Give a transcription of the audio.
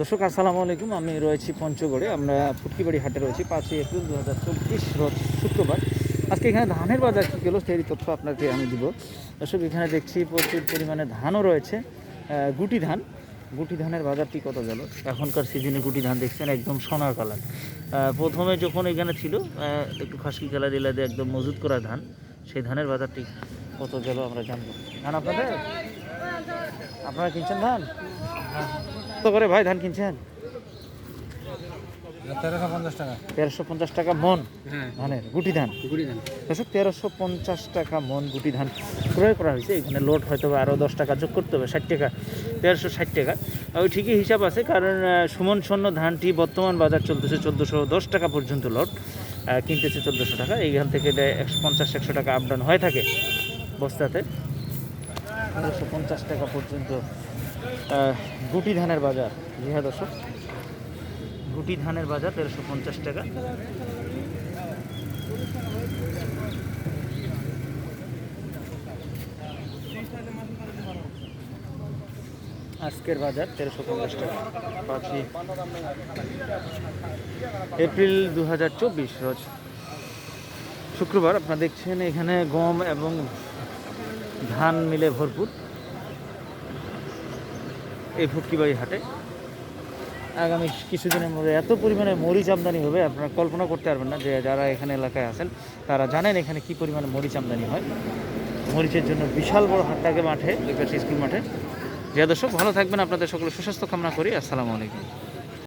দর্শক, আসসালামু আলাইকুম। আমি রয়েছি পঞ্চগড়ে। আমরা ফুটকিবাড়ি হাটে রয়েছি পাঁচই এপ্রিল দু হাজার চব্বিশ, রোজ শুক্রবার। আজকে এখানে ধানের বাজার কী গেলো সেই তথ্য আপনাকে আমি দিব। দর্শক, এখানে দেখছি প্রচুর পরিমাণে ধানও রয়েছে। গুটি ধান। গুটি ধানের বাজারটি কত গেল? এখনকার সিজনে গুটি ধান দেখছেন একদম সোনার কালার। প্রথমে যখন এখানে ছিল একটু খাসকি কালার এলাদে একদম মজুত করা ধান, সেই ধানের বাজারটি কত গেল আমরা জানব। ধান আপনাদের? আপনারা কিনছেন ধান? কত করে ভাই ধান কিনছেন? তেরোশো পঞ্চাশ টাকা। মন? হ্যাঁ। ধানের গুটি ধান? তেরোশো পঞ্চাশ টাকা মন গুটি ধান ক্রয় করা হয়েছে। এখানে লোড হয়তো আরও দশ টাকা যোগ করতে হবে ষাট টাকা তেরোশো ষাট টাকা। ওই ঠিকই হিসাব আছে কারণ সুমন স্বর্ণ ধানটি বর্তমান বাজার চলতেছে চোদ্দোশো দশ টাকা পর্যন্ত লোড। কিনতেছে চোদ্দোশো টাকা। এইখান থেকে একশো পঞ্চাশ একশো টাকা আপ ডাউন হয়ে থাকে বস্তাতে। তেরোশো পঞ্চাশ টাকা পর্যন্ত গুটি ধানের বাজার। জি হ্যাঁ দর্শক, গুটি ধানের বাজার তেরোশো পঞ্চাশ টাকা। আজকের বাজার তেরোশো পঞ্চাশ টাকা। পাঁচই এপ্রিল দু হাজার চব্বিশ রোজ। শুক্রবার আপনারা দেখছেন এখানে গম এবং ধান মিলে ভরপুর। এই ফুটকিবাড়ি হাটে। আগামী কিছুদিনের মধ্যে এত পরিমাণে মরিচ আমদানি হবে, আপনারা কল্পনা করতে পারবেন না যে যারা এখানে এলাকায় আছেন, তারা জানেন এখানে কি পরিমাণে মরিচ আমদানি হয়। মরিচের জন্য বিশাল বড় হাট থাকে মাঠে স্কুল মাঠে। যে দর্শক, ভালো থাকবেন। আপনাদের সকলে সুস্বাস্থ্য কামনা করি। আসসালামু আলাইকুম।